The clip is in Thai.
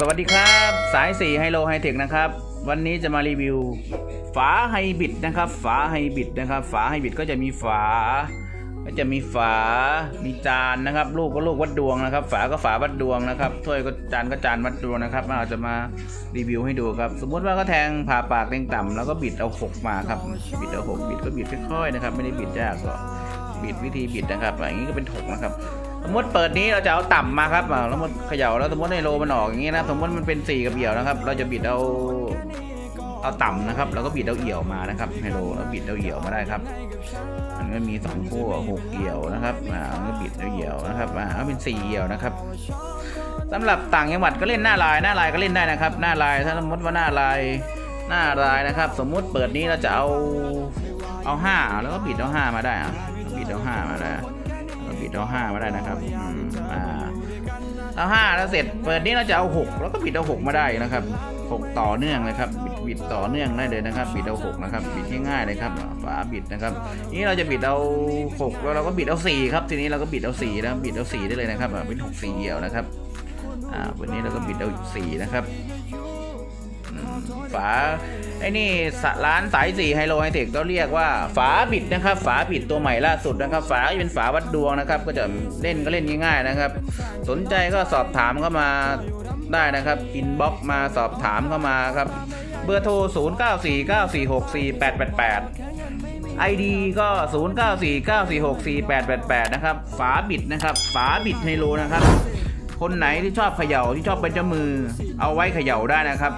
สวัสดีครับ สายสีไฮโลไฮเทคนะครับ วันนี้จะมารีวิว ฝาไฮบริดนะครับ ฝาไฮบริดนะครับ ฝาไฮบริดก็จะมีฝา ก็จะมีฝา มีจานนะครับ ลูกก็ลูกวัดดวงนะครับ ฝาก็ฝาวัดดวงนะครับ ถ้วยก็จานก็จานวัดดวงนะครับเราจะมารีวิวให้ดูครับ สมมุติว่าก็แทงผ่าปากเร่งต่ำแล้วก็บิดเอาหกมาครับบิดเอาหกบิดก็บิดค่อยๆนะครับ ไม่ได้บิดยากก็บิดวิธีบิดนะครับอย่างนี้ก็เป็นหกนะครับ สมมติเปิดนี้เราจะเอาต่ำมาครับแล้วมันเขย่าแล้วสมมติในโลมันออกอย่างนี้นะสมมติมันเป็นสี่กับเอี่ยวนะครับ เราจะบิดเอาเอาต่ำนะครับแล้วก็บิดเอาเอี่ยวมานะครับไฮโลแล้วบิดเอาเอี่ยวมาได้ครับ มันก็มีสองคู่หกเอี่ยวนะครับอ่าก็บิดเอาเอี่ยวนะครับอ่าก็เป็นสี่เอี่ยวนะครับสำหรับต่างจังหวัดก็เล่นหน้าลายหน้าลายก็เล่นได้นะครับ หน้าลายถ้าสมมติว่าหน้าลายหน้าลายนะครับ สมมุติเปิดนี้เราจะเอาเอาห้าแล้วก็บิดเอาห้ามาได้อะบิดเอาห้ามาได้ บิดเอาห้ามาได้นะครับอ่าเอาห้าแล้วเสร็จเปิดนี้เราจะเอาหกแล้วก็บิดเอาหกมาได้นะครับหกต่อเนื่องเลยครับบิดบิดต่อเนื่องได้เลยนะครับ บิดเอาหกนะครับ บิดง่ายๆเลยครับฝาบิดนะครับนี่เราจะบิดเอาหกแล้วเราก็บิดเอาสี่ครับ ทีนี้เราก็บิดเอาสี่นะบิดเอาสี่ได้เลยนะครับเป็นหกสี่เดียวนะครับอ่าวันนี้เราก็บิดเอาสี่นะครับ ฝาไอ้นี่สะร้านสายสีไฮโลไฮเทคก็เรียกว่าฝาบิดนะครับ ฝาบิดตัวใหม่ล่าสุดนะครับ ฝาเป็นฝาวัดดวงนะครับ ก็จะเล่นก็เล่นง่ายๆนะครับ สนใจก็สอบถามเข้ามาได้นะครับอินบ็อกมาสอบถามเข้ามาครับ เบอร์โทร 0 9 4 9 4 6 4 8 8 8 ID ก็ 0 9 4 9 4 6 4 8 8 8 นะครับ ฝาบิดนะครับ ฝาบิดไฮโลนะครับ คนไหนที่ชอบเขย่าที่ชอบเป็นเจ้ามือ เอาไว้เขย่าได้นะครับ